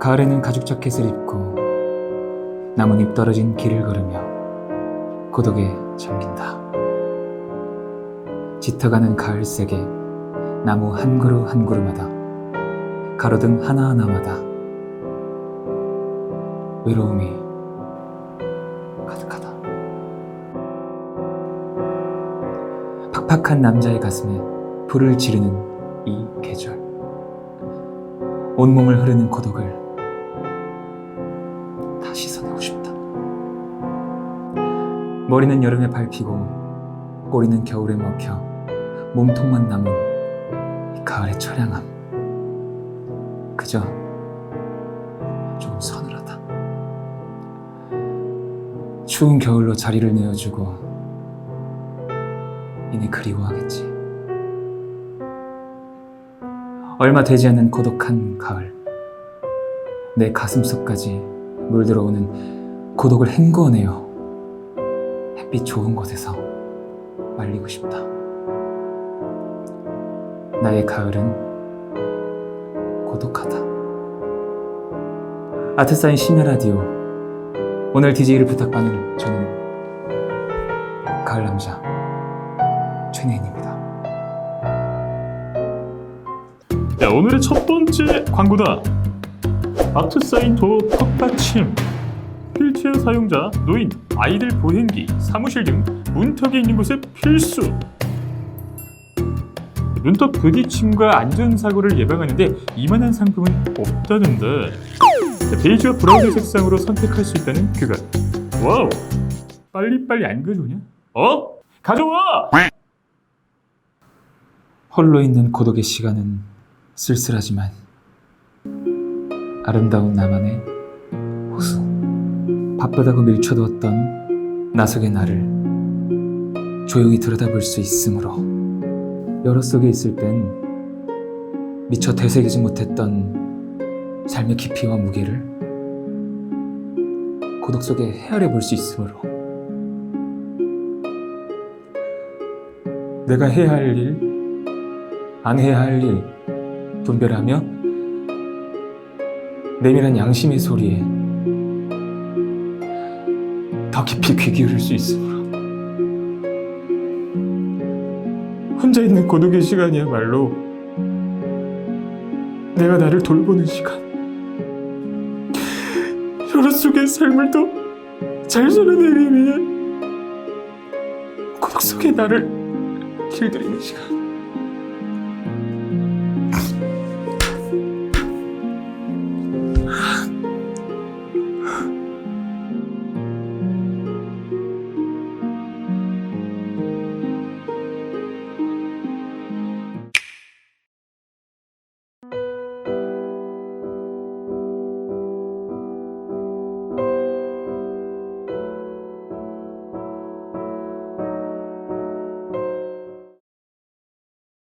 가을에는 가죽 자켓을 입고 나뭇잎 떨어진 길을 걸으며 고독에 잠긴다. 짙어가는 가을색에 나무 한 그루 한 그루마다 가로등 하나하나마다 외로움이 가득하다. 팍팍한 남자의 가슴에 불을 지르는 이 계절. 온몸을 흐르는 고독을 머리는 여름에 밟히고 꼬리는 겨울에 먹혀 몸통만 남은 이 가을의 처량함. 그저 조금 서늘하다. 추운 겨울로 자리를 내어주고 이내 그리워하겠지. 얼마 되지 않은 고독한 가을. 내 가슴속까지 물들어오는 고독을 헹궈내어 햇빛 좋은 곳에서 말리고 싶다. 나의 가을은 고독하다. 아트사인 심야 라디오. 오늘 DJ를 부탁받는 저는 가을 남자 최내인입니다. 자, 오늘의 첫 번째 광고다. 아트사인 도어 턱받침. 휠체어 사용자, 노인, 아이들 보행기, 사무실 등 문턱이 있는 곳에 필수. 문턱 부딪힘과 안전사고를 예방하는데 이만한 상품은 없다는데 자, 베이지와 브라운 색상으로 선택할 수 있다는 그것 와우 빨리빨리 안 가져오냐? 어? 가져와! 홀로 있는 고독의 시간은 쓸쓸하지만 아름다운 나만의 호수 바쁘다고 밀쳐두었던 나석의 나를 조용히 들여다볼 수 있으므로 여러 속에 있을 땐 미처 되새기지 못했던 삶의 깊이와 무게를 고독 속에 헤아려 볼 수 있으므로 내가 해야 할 일, 안 해야 할 일 분별하며 내밀한 양심의 소리에 더 깊이 귀 기울일 수 있으므로 혼자 있는 고독의 시간이야말로 내가 나를 돌보는 시간. 여러 속의 삶을 더잘 살아내기 위해 고독 속에 나를 길들이는 시간